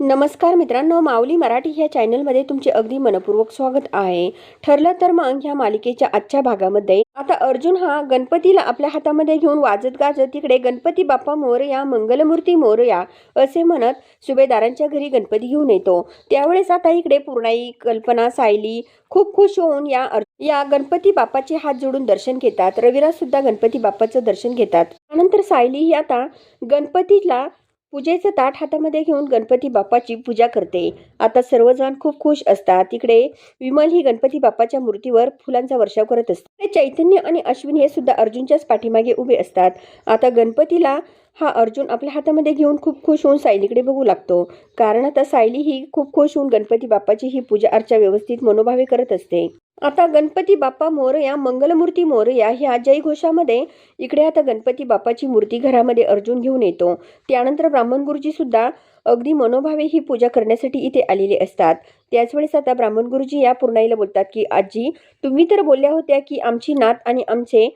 नमस्कार मित्रांनो माऊली मराठी ह्या चॅनलमध्ये तुमचे अगदी मनपूर्वक स्वागत आहे. ठरलं तर मग ह्या मालिकेच्या आजच्या भागामध्ये. आता अर्जुन हा गणपतीला आपल्या हातामध्ये घेऊन वाजत गाजत तिकडे गणपती बाप्पा मोरया मंगलमूर्ती मोरया असे म्हणत सुभेदारांच्या घरी गणपती घेऊन येतो. त्यावेळेस आता इकडे पूर्णाई कल्पना सायली खूप खुश होऊन या या गणपती बाप्पाचे हात जोडून दर्शन घेतात. रविराज सुद्धा गणपती बाप्पाचं दर्शन घेतात. त्यानंतर सायली ही आता गणपतीला पूजेचं ताट हातामध्ये घेऊन गणपती बाप्पाची पूजा करते. आता सर्वजण खूप खुश असतात. तिकडे विमल ही गणपती बाप्पाच्या मूर्तीवर फुलांचा वर्षाव करत असते. चैतन्य आणि अश्विन हे सुद्धा अर्जुनच्याच पाठीमागे उभे असतात. आता गणपतीला हा अर्जुन आपल्या हातामध्ये घेऊन खूप खुश होऊन सायलीकडे बघू लागतो. कारण आता सायली ही खूप खुश होऊन गणपती बाप्पाची ही पूजा अर्चा व्यवस्थित मनोभावे करत असते. आता गणपती बाप्पा मोरया मंगलमूर्ती मोरया ह्या जयघोषामध्ये इकडे आता गणपती बाप्पाची मूर्ती घरामध्ये अर्जुन घेऊन येतो. त्यानंतर ब्राह्मण गुरुजी सुद्धा अगदी मनोभावे ही पूजा करण्यासाठी इथे आलेले असतात. त्याच वेळेस आता ब्राह्मण गुरुजी या पूर्णाईला बोलतात की आजी तुम्ही तर बोलल्या होत्या की आमची नात आणि आमचे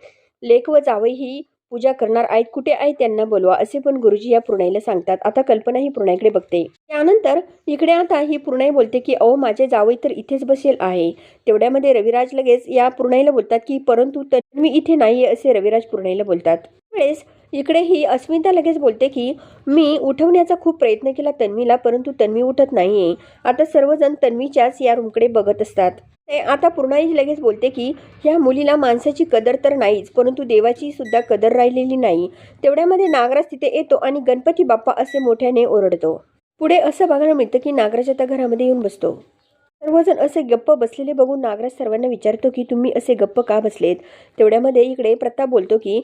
लेख व जावई ही पूजा करणार आहेत कुठे आहेत त्यांना बोलवा असे पण गुरुजी या पूर्णाईला सांगतात. आता कल्पना ही पूर्णाईकडे बघते. त्यानंतर इकडे आता ही पूर्णाई बोलते की अहो माझे जावई तर इथेच बसेल आहे. तेवढ्यामध्ये रविराज लगेच या पूर्णाईला बोलतात की परंतु तन्वी इथे नाहीये असे रविराज पूर्णाईला बोलतात. वेळेस इकडे ही अस्मिता लगेच बोलते की मी उठवण्याचा खूप प्रयत्न केला तन्वीला परंतु तन्वी उठत नाहीये. आता सर्वजण तन्वीच्याच या रूमकडे बघत असतात. आता पूर्णाई लगेच बोलते की ह्या मुलीला माणसाची कदर तर नाहीच परंतु देवाची सुद्धा कदर राहिलेली नाही. तेवढ्यामध्ये नागराज तिथे येतो आणि गणपती बाप्पा असे मोठ्याने ओरडतो. पुढे असं बघायला मिळतं की नागराज आता घरामध्ये येऊन बसतो. सर्वजण असे गप्प बसलेले बघून नागराज सर्वांना विचारतो की तुम्ही असे गप्प का बसलेत? तेवढ्यामध्ये इकडे प्रताप बोलतो की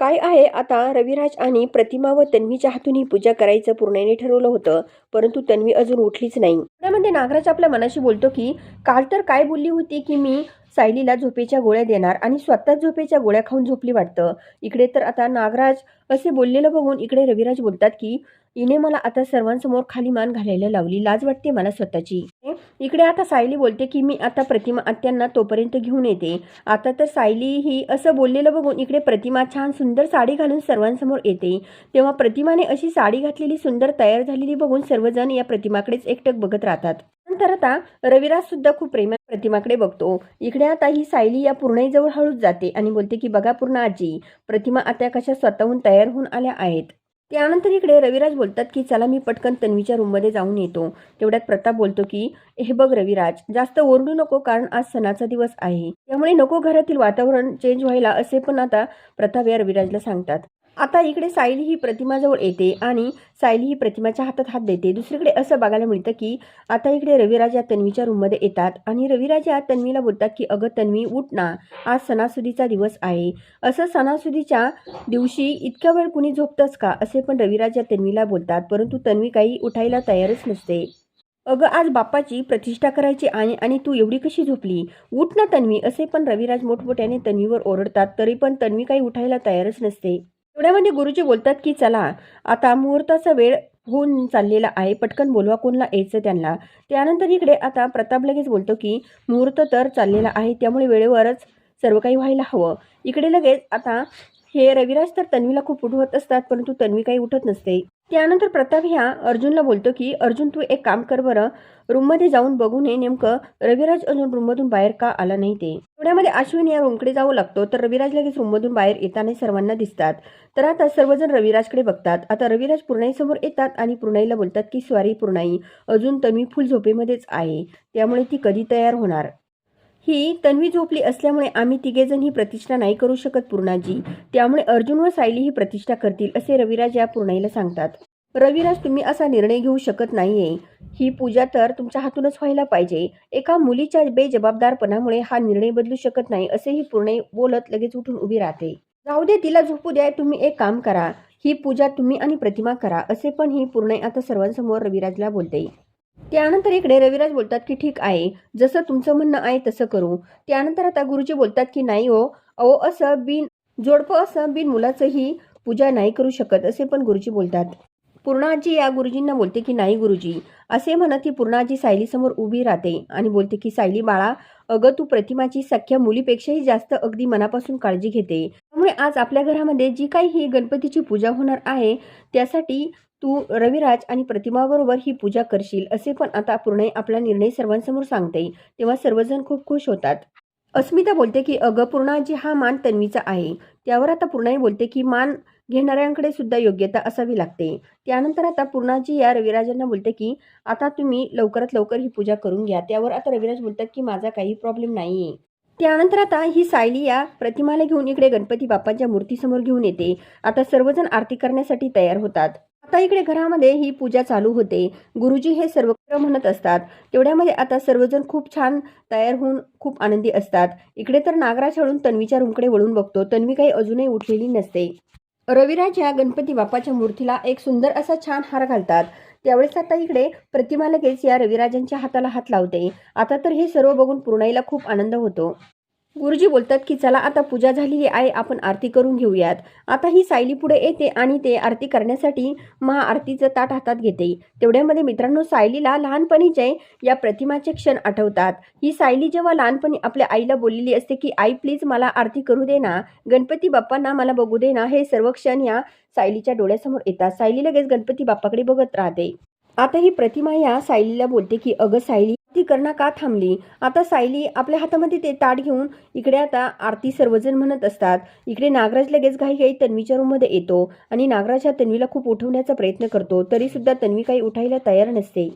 काय आहे? आता रविराज आणि प्रतिमा व तन्वीच्या हातून ही पूजा करायचं पूर्णाने ठरवलं होतं परंतु तन्वी अजून उठलीच नाही. त्यामध्ये म्हणजे नागराज आपल्या मनाशी बोलतो की काल तर काय बोलली होती की मी सायलीला झोपेच्या गोळ्या देणार आणि स्वतःच झोपेच्या गोळ्या खाऊन झोपली वाटतं. इकडे तर आता नागराज असे बोललेलं बघून इकडे रविराज बोलतात की इने मला आता सर्वांसमोर खाली मान घालायला लावली. लाज वाटते मला स्वतःची. इकडे आता सायली बोलते की मी आता प्रतिमा आत्यांना तोपर्यंत घेऊन येते. आता तर सायली ही असं बोललेलं बघून इकडे प्रतिमा छान सुंदर साडी घालून सर्वांसमोर येते. तेव्हा प्रतिमाने अशी साडी घातलेली सुंदर तयार झालेली बघून सर्वजण या प्रतिमाकडेच एकटक बघत राहतात. नंतर आता रविराज सुद्धा खूप प्रेमात प्रतिमाकडे बघतो. इकडे आता ही सायली या पूर्णाईजवळ हळूच जाते आणि बोलते की बघा पूर्ण आजी प्रतिमा आता कशा स्वतःहून तयार होऊन आल्या आहेत. त्यानंतर इकडे रविराज बोलतात की चला मी पटकन तन्वीच्या रूममध्ये जाऊन येतो. तेवढ्यात प्रताप बोलतो की हे बघ रविराज जास्त ओरडू नको कारण आज सणाचा दिवस आहे. त्यामुळे नको घरातील वातावरण चेंज व्हायला असे पण आता प्रताप या रविराजला सांगतात. आता इकडे सायली ही प्रतिमाजवळ येते आणि सायली ही प्रतिमाच्या हातात हात देते. दुसरीकडे असं बघायला मिळतं की आता इकडे रविराज या तन्वीच्या रूममध्ये येतात आणि रविराज या तन्वीला बोलतात की अगं तन्वी उठ ना. आज सणासुदीचा दिवस आहे. असं सणासुदीच्या दिवशी इतक्या वेळ कुणी झोपतंच का? असे पण रविराज या तन्वीला बोलतात. परंतु तन्वी काही उठायला तयारच नसते. अगं आज बाप्पाची प्रतिष्ठा करायची आणि आणि तू एवढी कशी झोपली? उठ ना तन्वी. असे पण रविराज मोठमोठ्याने तन्वीवर ओरडतात. तरी पण तन्वी काही उठायला तयारच नसते. एवढ्यामध्ये गुरुजी बोलतात की चला आता मुहूर्ताचा वेळ होऊन चाललेला आहे. पटकन बोलवा कोणला यायचं त्यांना. त्यानंतर इकडे आता प्रताप लगेच बोलतो की मुहूर्त तर चाललेला आहे त्यामुळे वेळेवरच सर्व काही व्हायला हवं. इकडे लगेच आता हे रविराज तर तन्वीला खूप उठवत असतात परंतु तन्वी काही उठत नसते. त्यानंतर प्रताप ह्या अर्जुनला बोलतो की अर्जुन तू एक काम कर बरं. रूममध्ये जाऊन बघून हे नेमकं. रविराज अजून रूममधून बाहेर का आला नाही ते. पुण्यामध्ये अश्विन या रूमकडे जावं लागतो. तर रविराज लगेच रूममधून बाहेर येताना सर्वांना दिसतात. तर आता सर्वजण रविराजकडे बघतात. आता रविराज पूर्णाईसमोर येतात आणि पूर्णाईला बोलतात की स्वारी पूर्णाई अजून तन्वी फुल झोपेमध्येच आहे. त्यामुळे ती कधी तयार होणार? ही तन्वी झोपली असल्यामुळे आम्ही तिघेजण ही प्रतिष्ठा नाही करू शकत पूर्णाजी. त्यामुळे अर्जुन व सायली ही प्रतिष्ठा करतील असे रविराज या पूर्णाईला सांगतात. रविराज तुम्ही असा निर्णय घेऊ शकत नाहीये. ही पूजा तर तुमच्या हातूनच व्हायला पाहिजे. एका मुलीच्या बेजबाबदारपणामुळे हा निर्णय बदलू शकत नाही असेही पूर्णे बोलत लगेच उठून उभी राहते. जाऊ दे तिला झोपू द्या तुम्ही एक काम करा. ही पूजा तुम्ही आणि प्रतिमा करा असे पण ही पूर्णे आता सर्वांसमोर रविराजला बोलते. त्यानंतर इकडे रविराज बोलतात की ठीक आहे जसं तुमचं म्हणणं आहे तसं करू. त्यानंतर आता गुरुजी बोलतात की नाही हो अहो असं बिन जोडपं असं बिन मुलाचंही पूजा नाही करू शकत असे पण गुरुजी बोलतात. पूर्णाजी या गुरुजींना बोलते की नाही गुरुजी असे म्हणत ही पूर्णाजी सायलीसमोर उभी राहते आणि बोलते की सायली बाळा अगं तू प्रतिमाची सख्या मुलीपेक्षाही जास्त अगदी मनापासून काळजी घेते. त्यामुळे आज आपल्या घरामध्ये जी काही ही गणपतीची पूजा होणार आहे त्यासाठी तू रविराज आणि प्रतिमाबरोबर ही पूजा करशील असे पण आता पूर्ण आपला निर्णय सर्वांसमोर सांगते तेव्हा सर्वजण खूप खुश होतात. अस्मिता बोलते की अगं पूर्णाजी हा मान तन्वीचा आहे त्यावर आता पूर्णाई बोलते की मान घेणाऱ्यांकडे सुद्धा योग्यता असावी लागते. त्यानंतर आता पूर्णाजी या रविराजांना बोलते की आता तुम्ही लवकरात लवकर ही पूजा करून घ्या. त्यावर आता रविराज बोलतात की माझा काही प्रॉब्लेम नाही आहे त्यानंतर आता ही सायली या प्रतिमाला घेऊन इकडे गणपती बाप्पांच्या मूर्तीसमोर घेऊन येते. आता सर्वजण आरती करण्यासाठी तयार होतात. आता इकडे घरामध्ये ही पूजा चालू होते. गुरुजी हे सर्व म्हणत असतात. तेवढ्यामध्ये आता सर्वजण खूप छान तयार होऊन खूप आनंदी असतात. इकडे तर नागराज हळून तन्वीच्या रूमकडे वळून बघतो. तन्वी काही अजूनही उठलेली नसते. रविराज या गणपती बाप्पाच्या मूर्तीला एक सुंदर असा छान हार घालतात. त्यावेळेस आता इकडे प्रतिमा लगेच या रविराजांच्या हाताला हात लावते. आता तर हे सर्व बघून पूर्णाईला खूप आनंद होतो. गुरुजी बोलतात की चला आता पूजा झालेली आहे आपण आरती करून घेऊयात. आता ही सायली पुढे येते आणि ते आरती करण्यासाठी महाआरतीचं ताट हातात घेते. तेवढ्यामध्ये मित्रांनो सायलीला लहानपणीचे या प्रतिमाचे क्षण आठवतात. ही सायली जेव्हा लहानपणी आपल्या आईला बोललेली असते की आई प्लीज मला आरती करू दे ना. गणपती बाप्पांना मला बघू दे ना. हे सर्व क्षण या सायलीच्या डोळ्यासमोर येतात. सायली लगेच गणपती बाप्पाकडे बघत राहते. आता ही प्रतिमा या सायलीला बोलते की अगं सायली ती करणं का थांबली? आता सायली आपल्या हातामध्ये ते ताट घेऊन इकडे आता आरती सर्वजण म्हणत असतात इकडे नागराज लगेच घाई घाई तन्वीच्या रूममध्ये येतो आणि नागराज हा तन्वीला खूप उठवण्याचा प्रयत्न करतो तरी सुद्धा तन्वी काही उठायला तयार नसते.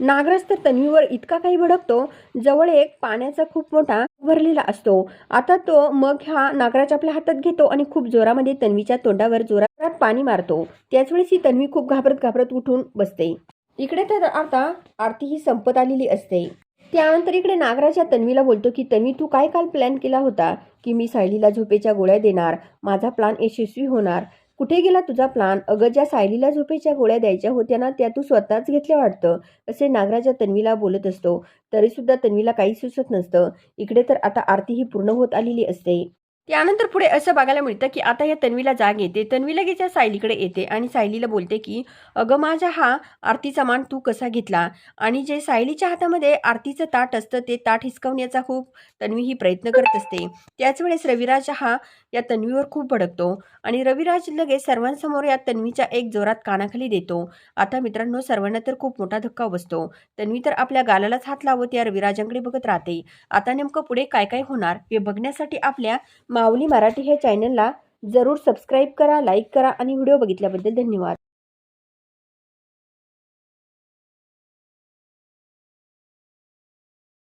नागराज तर तन्वीवर इतका काही भडकतो जवळ एक पाण्याचा खूप मोठा भरलेला असतो. आता तो मग हा नागराज आपल्या हातात घेतो आणि खूप जोरामध्ये तन्वीच्या तोंडावर जोरात पाणी मारतो. त्याच वेळेस ही तन्वी खूप घाबरत घाबरत उठून बसते. इकडे तर आता आरती ही संपत आलेली असते. त्यानंतर इकडे नागराजा तन्वीला बोलतो की तन्वी तू काय काल प्लॅन केला होता की मी सायलीला झोपेच्या गोळ्या देणार? माझा प्लान यशस्वी होणार. कुठे गेला तुझा प्लान अगं ज्या सायलीला झोपेच्या गोळ्या द्यायच्या होत्या ना त्या तू स्वतःच घेतल्या वाटतं. असे नागराजा तन्वीला बोलत असतो. तरीसुद्धा तन्वीला काही सुचत नसतं. इकडे तर आता आरती ही पूर्ण होत आलेली असते. त्यानंतर पुढे असं बघायला मिळतं की आता या तन्वीला जाग येते. तन्वी लगेच या सायलीकडे येते आणि सायलीला बोलते की अगं माझा हा आरतीचा मान तू कसा घेतला? आणि जे सायलीच्या हातामध्ये आरतीचं ताट असतं ते ताट हिसकवण्याचा खूप तन्वी ही प्रयत्न करत असते. त्याच वेळेस रविराज हा या तन्वीवर खूप भडकतो आणि रविराज लगेच सर्वांसमोर या तन्वीच्या एक जोरात कानाखाली देतो. आता मित्रांनो सर्वांना तर खूप मोठा धक्का बसतो. तन्वी तर आपल्या गालालाच हात लावत या रविराजांकडे बघत राहते. आता नेमकं पुढे काय काय होणार हे बघण्यासाठी आपल्या माऊली मराठी ह्या चॅनलला जरूर सबस्क्राईब करा लाईक करा आणि व्हिडिओ बघितल्याबद्दल धन्यवाद.